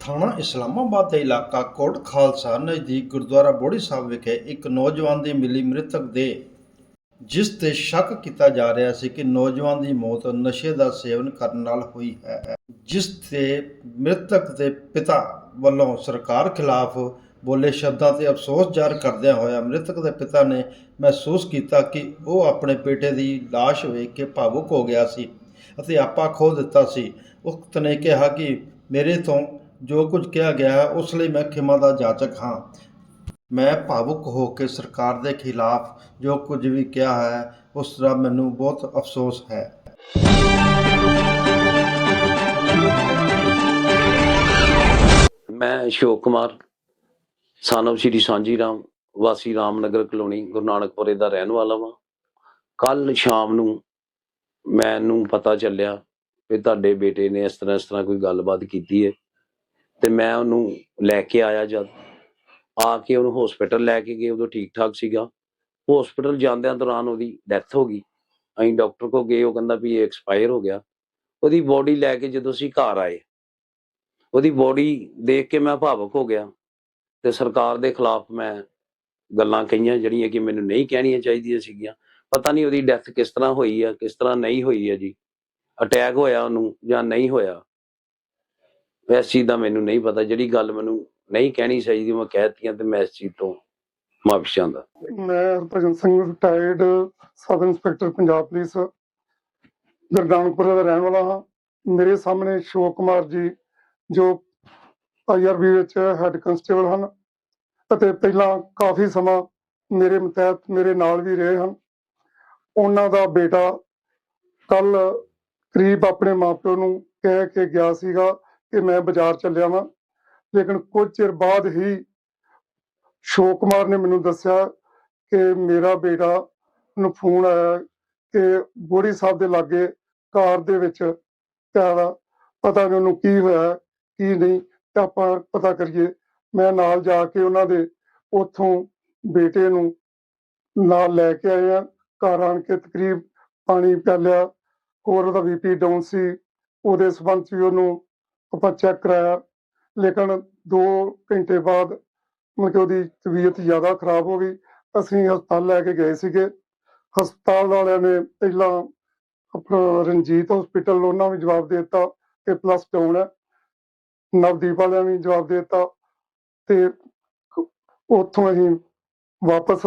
ਥਾਣਾ ਇਸਲਾਮਾਬਾਦ ਦੇ ਇਲਾਕਾ ਕੋਟ ਖਾਲਸਾ ਨਜ਼ਦੀਕ ਗੁਰਦੁਆਰਾ ਬੋੜੀ ਸਾਹਿਬ ਵਿਖੇ ਇੱਕ ਨੌਜਵਾਨ ਦੀ ਮਿਲੀ ਮ੍ਰਿਤਕ ਦੇ ਜਿਸ ਤੇ ਸ਼ੱਕ ਕੀਤਾ ਜਾ ਰਿਹਾ ਸੀ ਕਿ ਨੌਜਵਾਨ ਦੀ ਮੌਤ ਨਸ਼ੇ ਦਾ ਸੇਵਨ ਕਰਨ ਨਾਲ ਹੋਈ ਹੈ। ਜਿਸ ਤੇ ਮ੍ਰਿਤਕ ਦੇ ਪਿਤਾ ਵੱਲੋਂ ਸਰਕਾਰ ਖਿਲਾਫ ਬੋਲੇ ਸ਼ਬਦਾਂ ਤੇ ਅਫਸੋਸ ਜ਼ਾਹਰ ਕਰਦਿਆਂ ਹੋਇਆ ਮ੍ਰਿਤਕ ਦੇ ਪਿਤਾ ਨੇ ਮਹਿਸੂਸ ਕੀਤਾ ਕਿ ਉਹ ਆਪਣੇ ਬੇਟੇ ਦੀ ਲਾਸ਼ ਵੇਖ ਕੇ ਭਾਵੁਕ ਹੋ ਗਿਆ ਸੀ ਅਤੇ ਆਪਾ ਖੋ ਦਿੱਤਾ ਸੀ। ਉਕਤ ਨੇ ਕਿਹਾ ਕਿ ਮੇਰੇ ਤੋਂ ਜੋ ਕੁਝ ਕਿਹਾ ਗਿਆ ਹੈ ਉਸ ਲਈ ਮੈਂ ਖਿਮਾ ਦਾ ਜਾਚਕ ਹਾਂ। ਮੈਂ ਭਾਵੁਕ ਹੋ ਕੇ ਸਰਕਾਰ ਦੇ ਖਿਲਾਫ ਜੋ ਕੁਝ ਵੀ ਕਿਹਾ ਹੈ, ਉਸ ਦਾ ਮੈਨੂੰ ਬਹੁਤ ਅਫਸੋਸ ਹੈ। ਮੈਂ ਅਸ਼ੋਕ ਕੁਮਾਰ, ਸਾਨਵ ਸ਼੍ਰੀ ਸਾਂਝੀ ਰਾਮ ਵਾਸੀ ਰਾਮਨਗਰ ਕਲੋਨੀ, ਗੁਰੂ ਨਾਨਕਪੁਰੇ ਦਾ ਰਹਿਣ ਵਾਲਾ ਵਾਂ। ਕੱਲ ਸ਼ਾਮ ਨੂੰ ਮੈਨੂੰ ਪਤਾ ਚੱਲਿਆ ਕਿ ਤੁਹਾਡੇ ਬੇਟੇ ਨੇ ਇਸ ਤਰ੍ਹਾਂ ਇਸ ਤਰ੍ਹਾਂ ਕੋਈ ਗੱਲਬਾਤ ਕੀਤੀ ਹੈ। ਤੇ ਮੈਂ ਉਹਨੂੰ ਲੈ ਕੇ ਆਇਆ ਜਦ। ਆ ਕੇ ਉਹਨੂੰ ਹਸਪੀਟਲ ਲੈ ਕੇ ਗਏ, ਉਦੋਂ ਠੀਕ ਠਾਕ ਸੀਗਾ। ਹਸਪੀਟਲ ਜਾਂਦਿਆਂ ਦੌਰਾਨ ਉਹਦੀ ਡੈਥ ਹੋ ਗਈ। ਅਸੀਂ ਡਾਕਟਰ ਕੋ ਗਏ, ਉਹ ਕਹਿੰਦਾ ਵੀ ਇਹ ਐਕਸਪਾਇਰ ਹੋ ਗਿਆ। ਉਹਦੀ ਬੋਡੀ ਲੈ ਕੇ ਜਦੋਂ ਅਸੀਂ ਘਰ ਆਏ, ਉਹਦੀ ਬੋਡੀ ਦੇਖ ਕੇ ਮੈਂ ਭਾਵਕ ਹੋ ਗਿਆ ਤੇ ਸਰਕਾਰ ਦੇ ਖਿਲਾਫ ਮੈਂ ਗੱਲਾਂ ਕਹੀਆਂ ਜਿਹੜੀਆਂ ਕਿ ਮੈਨੂੰ ਨਹੀਂ ਕਹਿਣੀਆਂ ਚਾਹੀਦੀਆਂ ਸੀਗੀਆਂ। ਪਤਾ ਨਹੀਂ ਉਹਦੀ ਡੈਥ ਕਿਸ ਤਰ੍ਹਾਂ ਹੋਈ ਆ, ਕਿਸ ਤਰ੍ਹਾਂ ਨਹੀਂ ਹੋਈ ਆ ਜੀ। ਅਟੈਕ ਹੋਇਆ ਉਹਨੂੰ ਜਾਂ ਨਹੀਂ ਹੋਇਆ। ਇਸ ਚੀਜ਼ ਦਾ ਮੈਨੂੰ ਨਹੀਂ ਪਤਾ, ਜਿਹੜੀ ਗੱਲ ਮੈਨੂੰ ਨਹੀਂ ਕਹਿਣੀ ਚਾਹੀਦੀ, ਮੈਂ ਕਹਿਤੀਆਂ ਤੇ ਮੈਂ ਇਸ ਚੀਜ਼ ਤੋਂ ਮਾਫੀ ਚਾਹੁੰਦਾ ਮੈਂ Harbhajan Singh retired sub inspector, Punjab police Gurdaspur ਦਾ ਰਹਿਣ ਵਾਲਾ ਹਾਂ। ਮੇਰੇ ਸਾਹਮਣੇ ਸ਼ੋਕ ਕੁਮਾਰ ਜੀ, ਜੋ ਆਈਆਰਬੀ ਵਿੱਚ ਹੈੱਡ ਕਨਸਟੇਬਲ ਹਨ ਅਤੇ ਪਹਿਲਾਂ ਕਾਫੀ ਸਮਾਂ ਮੇਰੇ ਮਤਹਿਤ ਮੇਰੇ ਨਾਲ ਵੀ ਰਹੇ ਹਨ। ਉਹਨਾਂ ਦਾ ਬੇਟਾ ਕੱਲ ਕਰੀਬ ਆਪਣੇ ਮਾਪਿਓ ਨੂੰ ਕਹਿ ਕੇ ਗਿਆ ਸੀਗਾ ਕਿ ਮੈਂ ਬਾਜ਼ਾਰ ਚੱਲਿਆ ਵਾਂ। ਲੇਕਿਨ ਕੁਝ ਚਿਰ ਬਾਅਦ ਹੀ ਸ਼ੋਕ ਕੁਮਾਰ ਨੇ ਮੈਨੂੰ ਦੱਸਿਆ ਕਿ ਮੇਰਾ ਬੇਟਾ ਨੂੰ ਫੋਨ ਆਇਆ ਕਿ ਬੋੜੀ ਸਾਹਿਬ ਦੇ ਲਾਗੇ ਕਾਰ ਦੇ ਵਿੱਚ ਪਿਆ ਪਤਾ ਨਹੀਂ ਉਹਨੂੰ ਕੀ ਹੋਇਆ, ਕੀ ਨਹੀਂ। ਤੇ ਆਪਾਂ ਪਤਾ ਕਰੀਏ, ਮੈਂ ਨਾਲ ਜਾ ਕੇ ਉਹਨਾਂ ਦੇ ਉੱਥੋਂ ਬੇਟੇ ਨੂੰ ਨਾਲ ਲੈ ਕੇ ਆਏ ਆ ਘਰ ਆਣ ਕੇ ਤਕਰੀਬ ਪਾਣੀ ਪਿਆਲਿਆ ਹੋਰ ਉਹਦਾ ਬੀਪੀ ਡਾਊਨ ਸੀ। ਉਹਦੇ ਸਬੰਧ 'ਚ ਵੀ ਉਹਨੂੰ ਆਪਾਂ ਚੈੱਕ ਕਰਾਇਆ, ਲੇਕਿਨ 2 ਘੰਟੇ ਬਾਅਦ ਮਤਲਬ ਕਿ ਉਹਦੀ ਤਬੀਅਤ ਜ਼ਿਆਦਾ ਖਰਾਬ ਹੋ ਗਈ। ਅਸੀਂ ਹਸਪਤਾਲ ਲੈ ਕੇ ਗਏ ਸੀਗੇ। ਹਸਪਤਾਲ ਵਾਲਿਆਂ ਨੇ ਪਹਿਲਾਂ ਆਪਣਾ ਰਣਜੀਤ ਹਸਪੀਟਲ ਉਹਨਾਂ ਵੀ ਜਵਾਬ ਦੇ ਦਿੱਤਾ ਕਿ ਪਲੱਸ ਡਾਊਨ ਹੈ। ਨਵਦੀਪ ਵਾਲਿਆਂ ਵੀ ਜਵਾਬ ਦੇ ਦਿੱਤਾ ਤੇ ਉੱਥੋਂ ਅਸੀਂ ਵਾਪਸ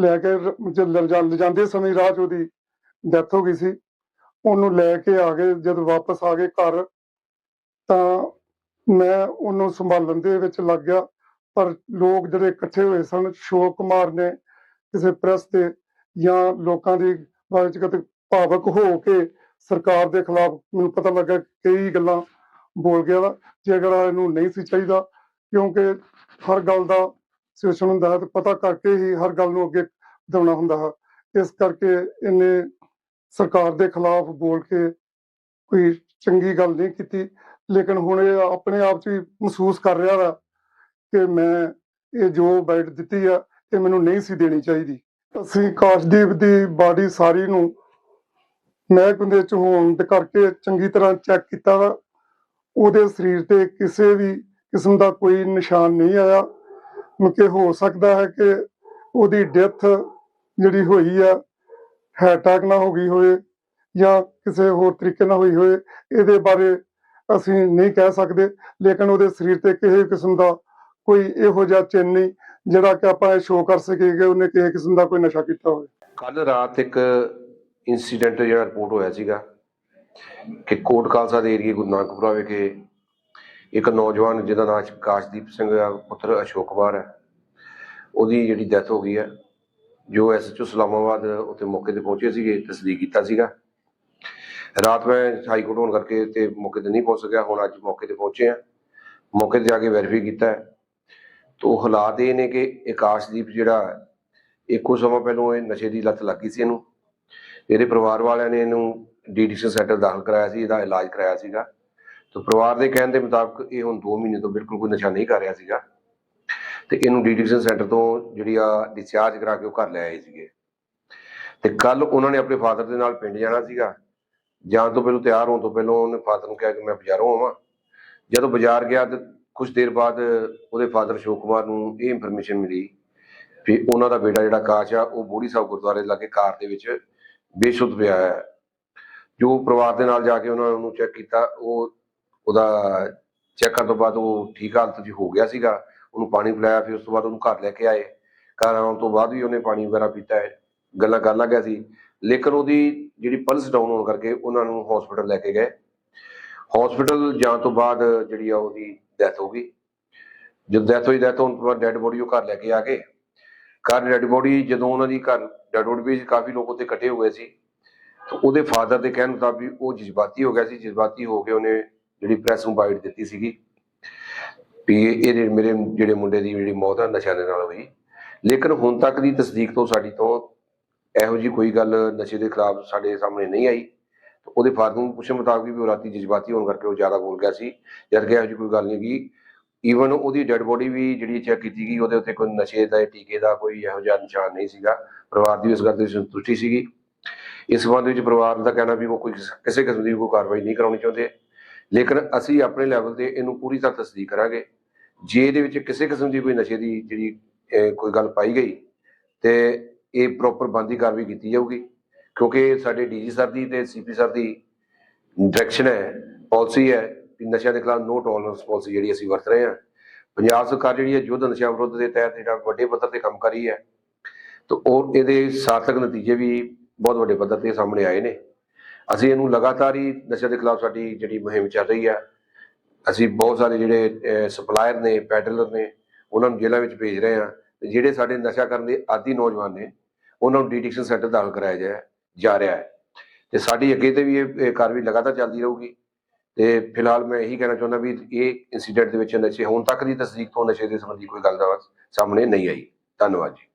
ਲੈ ਕੇ ਰ- ਜ- ਸਮੇਂ ਰਾਹ 'ਚ ਉਹਦੀ ਡੈਥ ਹੋ ਗਈ ਸੀ। ਉਹਨੂੰ ਲੈ ਕੇ ਆ ਗਏ, ਜਦ ਵਾਪਸ ਆ ਗਏ ਘਰ। ਤਾਂ ਮੈਂ ਉਹਨੂੰ ਸੰਭਾਲਣ ਦੇ ਵਿੱਚ ਲੱਗ ਗਿਆ। ਪਰ ਲੋਕ ਜਿਹੜੇ ਇਕੱਠੇ ਹੋਏ ਸਨ ਸ਼ੋਕ ਕੁਮਾਰ ਨੇ ਕਿਸੇ ਪ੍ਰੈਸ ਤੇ ਜਾਂ ਲੋਕਾਂ ਦੀ ਬਾਰੇ ਚ ਭਾਵਕ ਹੋ ਕੇ ਸਰਕਾਰ ਦੇ ਖਿਲਾਫ ਮੈਨੂੰ ਪਤਾ ਲੱਗਾ ਕਈ ਗੱਲਾਂ ਬੋਲ ਗਿਆ ਜਿਹੜਾ ਇਹਨੂੰ ਨਹੀਂ ਸੀ ਚਾਹੀਦਾ, ਕਿਉਂਕਿ ਹਰ ਗੱਲ ਦਾ ਸਿਚੁਏਸ਼ਨ ਹੁੰਦਾ ਹੈ ਤੇ ਪਤਾ ਕਰਕੇ ਹੀ ਹਰ ਗੱਲ ਨੂੰ ਅੱਗੇ ਵਧਾਉਣਾ ਹੁੰਦਾ ਹੈ। ਇਸ ਕਰਕੇ ਇਹਨੇ ਸਰਕਾਰ ਦੇ ਖਿਲਾਫ ਬੋਲ ਕੇ ਕੋਈ ਚੰਗੀ ਗੱਲ ਨਹੀਂ ਕੀਤੀ। ਲੇਕਿਨ ਹੁਣ ਇਹ ਆਪਣੇ ਆਪ 'ਚ ਵੀ ਮਹਿਸੂਸ ਕਰ ਰਿਹਾ ਵਾ ਕਿ ਮੈਂ ਇਹ ਜੋ ਬਾਈਟ ਦਿੱਤੀ ਆ, ਇਹ ਮੈਨੂੰ ਨਹੀਂ ਸੀ ਦੇਣੀ ਚਾਹੀਦੀ। ਅਸੀਂ ਕਾਸ਼ਦੀਪ ਦੀ ਬਾਡੀ ਸਾਰੀ ਨੂੰ ਮਹਿਕਮੇ ਦੇ ਚ ਹੋਣ ਦੇ ਕਰਕੇ ਚੰਗੀ ਤਰ੍ਹਾਂ ਚੈੱਕ ਕੀਤਾ ਵਾ। ਉਹਦੇ ਸਰੀਰ ਤੇ ਕਿਸੇ ਵੀ ਕਿਸਮ ਦਾ ਕੋਈ ਨਿਸ਼ਾਨ ਨਹੀਂ ਆਇਆ। ਕਿ ਹੋ ਸਕਦਾ ਹੈ ਕਿ ਉਹਦੀ ਡੈਥ ਜਿਹੜੀ ਹੋਈ ਆ ਅਟੈਕ ਨਾ ਹੋ ਗਈ ਹੋਵੇ ਜਾਂ ਕਿਸੇ ਹੋਰ ਤਰੀਕੇ ਨਾਲ ਹੋਈ ਹੋਵੇ, ਇਹਦੇ ਬਾਰੇ ਅਸੀਂ ਨਹੀਂ ਕਹਿ ਸਕਦੇ, ਲੇਕਿਨ ਉਹਦੇ ਸਰੀਰ ਤੇ ਕਿਸੇ ਕਿਸਮ ਦਾ ਕੋਈ ਇਹੋ ਜਿਹਾ ਚਿੰਨ੍ਹ ਨਹੀਂ, ਜਿਹੜਾ ਕਿ ਆਪਾਂ ਇਹ ਸ਼ੋਅ ਕਰ ਸਕੀਏ ਕਿ ਉਹਨੇ ਕਿਸੇ ਕਿਸਮ ਦਾ ਕੋਈ ਨਸ਼ਾ ਕੀਤਾ ਹੋਵੇ। ਕੱਲ ਰਾਤ ਇੱਕ ਇਨਸੀਡੈਂਟ ਜਿਹੜਾ ਰਿਪੋਰਟ ਹੋਇਆ ਸੀਗਾ ਕਿ ਕੋਟ ਖਾਲਸਾ ਦੇ ਏਰੀਏ ਗੁਰੂ ਨਾਨਕਪੁਰਾ ਵਿਖੇ ਇੱਕ ਨੌਜਵਾਨ ਜਿਹਦਾ ਨਾਮ ਕਾਸ਼ਦੀਪ ਸਿੰਘ ਆ, ਪੁੱਤਰ ਅਸ਼ੋਕ ਕੁਮਾਰ ਹੈ ਉਹਦੀ ਜਿਹੜੀ ਡੈਥ ਹੋ ਗਈ ਹੈ ਜੋ ਐਸਐਚਓ ਸਲਾਮਾਬਾਦ ਉੱਥੇ ਮੌਕੇ ਤੇ ਪਹੁੰਚੇ ਸੀਗੇ, ਤਸਦੀਕ ਕੀਤਾ ਸੀਗਾ। ਰਾਤ ਮੈਂ ਹਾਈ ਕੋਰਟ ਹੋਣ ਕਰਕੇ ਤੇ ਮੌਕੇ ਤੇ ਨਹੀਂ ਪਹੁੰਚ ਸਕਿਆ, ਹੁਣ ਅੱਜ ਮੌਕੇ ਤੇ ਪਹੁੰਚੇ ਆ ਮੌਕੇ ਤੇ ਜਾ ਕੇ ਵੈਰੀਫਾਈ ਕੀਤਾ ਤੋ ਹਾਲਾਤ ਇਹ ਨੇ ਕਿ ਆਕਾਸ਼ਦੀਪ ਜਿਹੜਾ ਇੱਕੋ ਸਮਾਂ ਪਹਿਲਾਂ ਇਹ ਨਸ਼ੇ ਦੀ ਲੱਤ ਲੱਗੀ ਸੀ ਇਹਨੂੰ। ਇਹਦੇ ਪਰਿਵਾਰ ਵਾਲਿਆਂ ਨੇ ਇਹਨੂੰ ਡੀਡੀਸੀ ਸੈਂਟਰ ਦਾਖਲ ਕਰਾਇਆ ਸੀ, ਇਹਦਾ ਇਲਾਜ ਕਰਾਇਆ ਸੀਗਾ। ਤੇ ਪਰਿਵਾਰ ਦੇ ਕਹਿਣ ਦੇ ਮੁਤਾਬਕ ਇਹ ਹੁਣ 2 ਮਹੀਨੇ ਤੋਂ ਬਿਲਕੁਲ ਕੋਈ ਨਸ਼ਾ ਨਹੀਂ ਕਰ ਰਿਹਾ ਸੀਗਾ। ਤੇ ਇਹਨੂੰ ਡੀਡੀਸੀ ਸੈਂਟਰ ਤੋਂ ਜਿਹੜੀ ਆ ਡਿਸਚਾਰਜ ਕਰਾ ਕੇ ਉਹ ਘਰ ਲੈ ਆਏ ਸੀਗੇ। ਤੇ ਕੱਲ ਉਹਨਾਂ ਨੇ ਆਪਣੇ ਫਾਦਰ ਦੇ ਨਾਲ ਪਿੰਡ ਜਾਣਾ ਸੀਗਾ। ਜਾਣ ਤੋਂ ਪਹਿਲਾਂ, ਤਿਆਰ ਹੋਣ ਤੋਂ ਪਹਿਲਾਂ ਉਹਨੇ ਫਾਦਰ ਨੂੰ ਕਿਹਾ ਕਿ ਮੈਂ ਬਾਜ਼ਾਰੋਂ ਆਵਾਂ। ਜਦੋਂ ਬਾਜ਼ਾਰ ਗਿਆ ਤੇ ਕੁਝ ਦੇਰ ਬਾਅਦ ਉਹਦੇ ਫਾਦਰ ਅਸ਼ੋਕ ਕੁਮਾਰ ਨੂੰ ਇਹ ਇਨਫੋਰਮੇਸ਼ਨ ਮਿਲੀ ਵੀ ਉਹਨਾਂ ਦਾ ਬੇਟਾ ਜਿਹੜਾ ਆਕਾਸ਼ ਆ, ਉਹ ਬੋੜੀ ਸਾਹਿਬ ਗੁਰਦੁਆਰੇ ਲਾਗੇ ਕਾਰ ਦੇ ਵਿੱਚ ਬੇਸ਼ੁੱਧ ਪਿਆ ਹੈ। ਜੋ ਪਰਿਵਾਰ ਦੇ ਨਾਲ ਜਾ ਕੇ ਉਹਨਾਂ ਨੂੰ ਚੈੱਕ ਕੀਤਾ, ਉਹ ਉਹਦਾ ਚੈੱਕ ਕਰਨ ਤੋਂ ਬਾਅਦ ਉਹ ਠੀਕ ਹਾਲਤ 'ਚ ਹੋ ਗਿਆ ਸੀਗਾ। ਉਹਨੂੰ ਪਾਣੀ ਪਿਲਾਇਆ, ਫਿਰ ਉਸ ਤੋਂ ਬਾਅਦ ਉਹਨੂੰ ਘਰ ਲੈ ਕੇ ਆਏ। ਘਰ ਆਉਣ ਤੋਂ ਬਾਅਦ ਵੀ ਉਹਨੇ ਪਾਣੀ ਵਗੈਰਾ ਪੀਤਾ ਹੈ। ਗੱਲਾਂ ਕਰਨ ਲੱਗਿਆ ਸੀ? ਲੇਕਿਨ ਉਹਦੀ ਜਿਹੜੀ ਪਲਸ ਡਾਊਨ ਹੋਣ ਕਰਕੇ ਉਹਨਾਂ ਨੂੰ ਹਸਪੀਟਲ ਲੈ ਕੇ ਗਏ। ਹਸਪੀਟਲ ਜਾਣ ਤੋਂ ਬਾਅਦ ਜਿਹੜੀ ਆ ਉਹਦੀ ਡੈਥ ਹੋ ਗਈ। ਜਦ ਡੈਥ ਹੋਈ ਡੈਥ ਹੋਣ ਤੋਂ ਬਾਅਦ ਡੈੱਡ ਬੋਡੀ ਉਹ ਘਰ ਲੈ ਕੇ ਆ ਗਏ। ਘਰ ਡੈੱਡ ਬੋਡੀ ਜਦੋਂ ਉਹਨਾਂ ਦੀ ਘਰ ਡੈੱਡ ਬੋਡੀ ਵੀ ਕਾਫੀ ਲੋਕ ਉੱਤੇ ਇਕੱਠੇ ਹੋਏ ਸੀ। ਤਾਂ ਉਹਦੇ ਫਾਦਰ ਦੇ ਕਹਿਣ ਮੁਤਾਬਿਕ ਉਹ ਜਜ਼ਬਾਤੀ ਹੋ ਗਿਆ ਸੀ। ਜਜ਼ਬਾਤੀ ਹੋ ਕੇ ਉਹਨੇ ਜਿਹੜੀ ਪ੍ਰੈਸ ਨੂੰ ਬਾਈਟ ਦਿੱਤੀ ਸੀਗੀ। ਵੀ ਇਹ ਮੇਰੇ, ਜਿਹੜੇ ਮੁੰਡੇ ਦੀ ਜਿਹੜੀ ਮੌਤ ਆ ਨਸ਼ਾ ਦੇ ਨਾਲ ਹੋਈ। ਲੇਕਿਨ ਹੁਣ ਤੱਕ ਦੀ ਤਸਦੀਕ ਤੋਂ ਸਾਡੀ ਤੋਂ ਇਹੋ ਜੀ ਕੋਈ ਗੱਲ ਨਸ਼ੇ ਦੇ ਖਿਲਾਫ ਸਾਡੇ ਸਾਹਮਣੇ ਨਹੀਂ ਆਈ। ਤੇ ਉਹਦੇ ਫਾਦਰ ਨੂੰ ਪੁੱਛਣ ਮੁਤਾਬਕ ਵੀ ਉਹ ਰਾਤੀ ਜਜ਼ਬਾਤੀ ਹੋਣ ਕਰਕੇ ਉਹ ਜ਼ਿਆਦਾ ਬੋਲ ਗਿਆ ਸੀ। ਜਦ ਕਿ ਇਹੋ ਜੀ ਕੋਈ ਗੱਲ ਨਹੀਂ ਗਈ। ਈਵਨ ਉਹਦੀ ਡੈੱਡ ਬੋਡੀ ਵੀ ਜਿਹੜੀ ਚੈੱਕ ਕੀਤੀ ਗਈ, ਉਹਦੇ ਉੱਤੇ ਕੋਈ ਨਸ਼ੇ ਦਾ, ਟੀਕੇ ਦਾ ਕੋਈ ਇਹੋ ਜਿਹਾ ਨਿਸ਼ਾਨ ਨਹੀਂ ਸੀਗਾ। ਪਰਿਵਾਰ ਦੀ ਇਸ ਗੱਲ ਦੀ ਸੰਤੁਸ਼ਟੀ ਸੀਗੀ। ਇਸ ਸੰਬੰਧ ਵਿੱਚ ਪਰਿਵਾਰ ਦਾ ਕਹਿਣਾ ਵੀ ਉਹ ਕੋਈ ਕਿਸ- ਕਿਸੇ ਕਿਸਮ ਦੀ ਕੋਈ ਕਾਰਵਾਈ ਨਹੀਂ ਕਰਾਉਣੀ ਚਾਹੁੰਦੇ। ਲੇਕਿਨ ਅਸੀਂ ਆਪਣੇ ਲੈਵਲ ਤੇ ਇਹਨੂੰ ਪੂਰੀ ਤਰ੍ਹਾਂ ਤਸਦੀਕ ਕਰਾਂਗੇ। ਜੇ ਇਹਦੇ ਵਿੱਚ ਕਿਸੇ ਕਿਸਮ ਦੀ ਕੋਈ ਨਸ਼ੇ ਦੀ ਜਿਹੜੀ ਕੋਈ ਗੱਲ ਪਾਈ ਗਈ, ਤੇ ਇਹ ਪ੍ਰੋਪਰ ਬੰਦੀ ਕਾਰਵਾਈ ਕੀਤੀ ਜਾਊਗੀ, ਕਿਉਂਕਿ ਸਾਡੇ ਡੀਜੀ ਸਰ ਦੀ ਤੇ ਸੀਪੀ ਸਰ ਦੀ ਡਾਇਰੈਕਸ਼ਨ ਹੈ ਪਾਲਿਸੀ ਹੈ ਕਿ ਨਸ਼ਿਆਂ ਦੇ ਖਿਲਾਫ ਨੋ ਟੋਲਰੈਂਸ ਪਾਲਿਸੀ ਜਿਹੜੀ ਅਸੀਂ ਵਰਤ ਰਹੇ ਹਾਂ। ਪੰਜਾਬ ਸਰਕਾਰ ਜਿਹੜੀ ਹੈ ਯੁੱਧ ਨਸ਼ਾ ਵਿਰੁੱਧ ਦੇ ਤਹਿਤ ਜਿਹੜਾ ਵੱਡੇ ਪੱਧਰ ਤੇ ਕੰਮ ਕਰ ਰਹੀ ਹੈ, ਤੇ ਔਰ ਇਹਦੇ ਸਾਰਥਕ ਨਤੀਜੇ ਵੀ ਬਹੁਤ ਵੱਡੇ ਪੱਧਰ ਤੇ ਸਾਹਮਣੇ ਆਏ ਨੇ। ਅਸੀਂ ਇਹਨੂੰ ਲਗਾਤਾਰ ਹੀ ਨਸ਼ੇ ਦੇ ਖਿਲਾਫ ਸਾਡੀ ਜਿਹੜੀ ਮੁਹਿੰਮ ਚੱਲ ਰਹੀ ਹੈ, ਅਸੀਂ ਬਹੁਤ ਸਾਰੇ ਜਿਹੜੇ ਸਪਲਾਇਰ ਨੇ ਪੈਡਲਰ ਨੇ, ਉਹਨਾਂ ਨੂੰ ਜੇਲ੍ਹਾਂ ਵਿੱਚ ਭੇਜ ਰਹੇ ਹਾਂ। ਜਿਹੜੇ ਸਾਡੇ ਨਸ਼ਾ ਕਰਨ ਦੇ ਆਦੀ ਨੌਜਵਾਨ ਨੇ, ਉਹਨਾਂ ਨੂੰ ਡਿਟੈਕਸ਼ਨ ਸੈਂਟਰ ਦਾਖਲ ਕਰਾਇਆ ਜਾ ਜਾ ਰਿਹਾ ਹੈ। ਤੇ ਸਾਡੀ ਅੱਗੇ ਤੇ ਵੀ ਇਹ ਕਾਰਵਾਈ ਲਗਾਤਾਰ ਚੱਲਦੀ ਰਹੂਗੀ। ਤੇ ਫਿਲਹਾਲ ਮੈਂ ਇਹੀ ਕਹਿਣਾ ਚਾਹੁੰਦਾ ਵੀ ਇਹ ਇਨਸੀਡੈਂਟ ਦੇ ਵਿੱਚ ਨਸ਼ੇ, ਹੁਣ ਤੱਕ ਦੀ ਤਸਦੀਕ ਤੋਂ ਨਸ਼ੇ ਦੇ ਸੰਬੰਧੀ ਕੋਈ ਗੱਲ ਦਾ ਸਾਹਮਣੇ ਨਹੀਂ ਆਈ। ਧੰਨਵਾਦ ਜੀ।